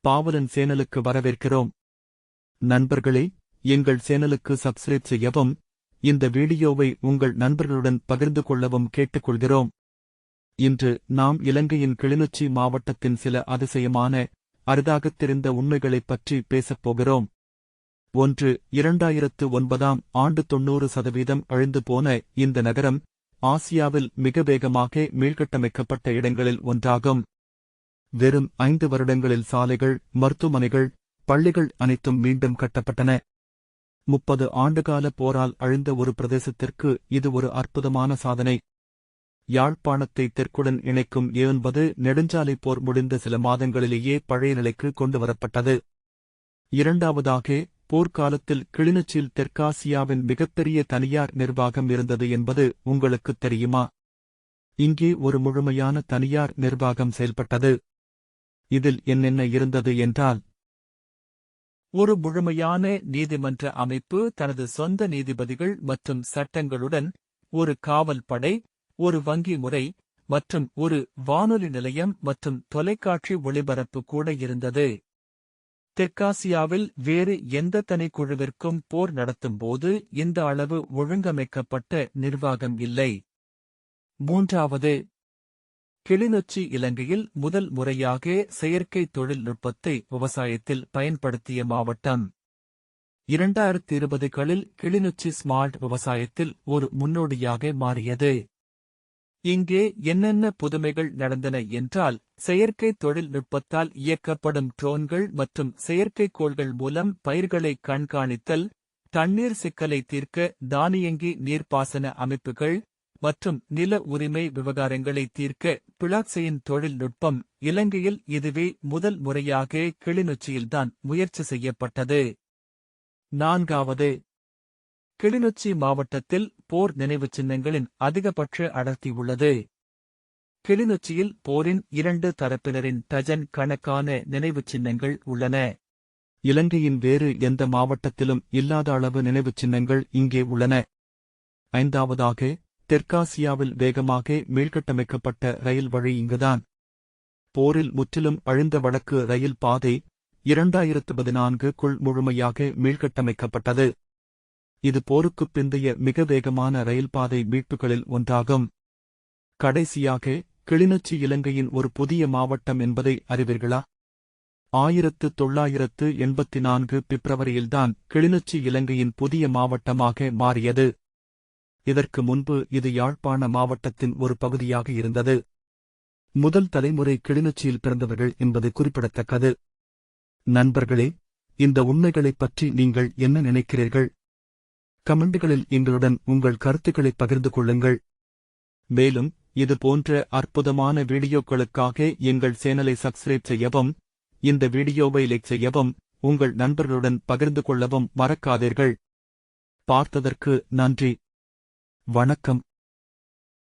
பாவலன் சேனலுக்கு வரவேற்கிறோம். நண்பர்களே எங்கள் சேனலுக்கு சப்ஸ்கிரைப் செய்யவும் இந்த வீடியோவை உங்கள் நண்பர்களுடன் பகிர்ந்து கொள்ளவும் கேட்டுக்கொள்கிறோம். இன்று நாம் இலங்கையின் கிளிநொச்சி மாவட்டத்தின் சில அதிசயமான அரிதாகத் தெரிந்த உண்மைகளைப் பற்றி பேசப் போகிறோம். ஒன்று இரண்டாயிரத்து ஒன்பதாம் ஆண்டு தொன்னூறு சதவீதம் அழிந்து போன இந்த நகரம் ஆசியாவில் மிக வேகமாக மீள்கட்டமைக்கப்பட்ட இடங்களில் ஒன்றாகும். வெறும் ஐந்து வருடங்களில் சாலைகள் மருத்துவமனைகள் பள்ளிகள் அனைத்தும் மீண்டும் கட்டப்பட்டன. முப்பது ஆண்டுகால போரால் அழிந்த ஒரு பிரதேசத்திற்கு இது ஒரு அற்புதமான சாதனை. யாழ்ப்பாணத்தை தெற்குடன் இணைக்கும் ஏன்பது நெடுஞ்சாலை போர் முடிந்த சில மாதங்களிலேயே பழைய நிலைக்கு கொண்டுவரப்பட்டது. இரண்டாவதாக போர்க்காலத்தில் கிளிநொச்சியில் தெற்காசியாவின் மிகப்பெரிய தனியார் நிர்வாகம் இருந்தது என்பது உங்களுக்குத் தெரியுமா? இங்கே ஒரு முழுமையான தனியார் நிர்வாகம் செயல்பட்டது. இதில் என்னென்ன இருந்தது என்றால் ஒரு முழுமையான நீதிமன்ற அமைப்பு தனது சொந்த நீதிபதிகள் மற்றும் சட்டங்களுடன் ஒரு காவல் படை ஒரு வங்கி முறை மற்றும் ஒரு வானொலி நிலையம் மற்றும் தொலைக்காட்சி ஒளிபரப்பு கூட இருந்தது. தெற்காசியாவில் வேறு எந்த தனிக்குழுவிற்கும் போர் நடத்தும்போது இந்த அளவு ஒழுங்கமைக்கப்பட்ட நிர்வாகம் இல்லை. மூன்றாவது கிளிநொச்சி இலங்கையில் முதல் முறையாக செயற்கை தொழில்நுட்பத்தை விவசாயத்தில் பயன்படுத்திய மாவட்டம். இரண்டாயிரத்தி இருபதுகளில் கிளிநொச்சி ஸ்மார்ட் விவசாயத்தில் ஒரு முன்னோடியாக மாறியது. இங்கே என்னென்ன புதுமைகள் நடந்தன என்றால் செயற்கை தொழில்நுட்பத்தால் இயக்கப்படும் ட்ரோன்கள் மற்றும் செயற்கைக்கோள்கள் மூலம் பயிர்களை கண்காணித்தல் தண்ணீர் சிக்கலை தீர்க்க தானியங்கி நீர்ப்பாசன அமைப்புகள் மற்றும் நில உரிமை விவகாரங்களை தீர்க்க பிளாக்செயின் தொழில்நுட்பம் இலங்கையில் இதுவே முதல் முறையாக கிளிநொச்சியில்தான் முயற்சி செய்யப்பட்டது. நான்காவது கிளிநொச்சி மாவட்டத்தில் போர் நினைவுச் சின்னங்களின் அதிகபட்ச அடர்த்தி உள்ளது. கிளிநொச்சியில் போரின் இரண்டு தரப்பினரின் டஜன் கணக்கான நினைவுச் சின்னங்கள் உள்ளன. இலங்கையின் வேறு எந்த மாவட்டத்திலும் இல்லாத அளவு நினைவுச் சின்னங்கள் இங்கே உள்ளன. ஐந்தாவதாக தெற்காசியாவில் வேகமாக மீள்கட்டமைக்கப்பட்ட ரயில் வழி இங்குதான். போரில் முற்றிலும் அழிந்த வடக்கு ரயில் பாதை இரண்டாயிரத்து பதினான்குக்குள் முழுமையாக மீள்கட்டமைக்கப்பட்டது இது போருக்குப் பிந்தைய மிக வேகமான ரயில் பாதை மீட்புகளில் ஒன்றாகும். கடைசியாக கிளிநொச்சி இலங்கையின் ஒரு புதிய மாவட்டம் என்பதை அறிவீர்களா? ஆயிரத்து தொள்ளாயிரத்து எண்பத்தி நான்கு பிப்ரவரியில்தான் கிளிநொச்சி இலங்கையின் புதிய மாவட்டமாக மாறியது. இதற்கு முன்பு இது யாழ்ப்பாண மாவட்டத்தின் ஒரு பகுதியாக இருந்தது. முதல் தலைமுறை கிளிநொச்சியில் பிறந்தவர்கள் என்பது குறிப்பிடத்தக்கது. நண்பர்களே இந்த உண்மைகளைப் பற்றி நீங்கள் என்ன நினைக்கிறீர்கள்? கமெண்டுகளில் எங்களுடன் உங்கள் கருத்துக்களை பகிர்ந்து கொள்ளுங்கள். மேலும் இது போன்ற அற்புதமான வீடியோக்களுக்காக எங்கள் சேனலை சப்ஸ்கிரைப் செய்யவும் இந்த வீடியோவை லைக் செய்யவும் உங்கள் நண்பர்களுடன் பகிர்ந்து கொள்ளவும் மறக்காதீர்கள். பார்த்ததற்கு நன்றி. வணக்கம்.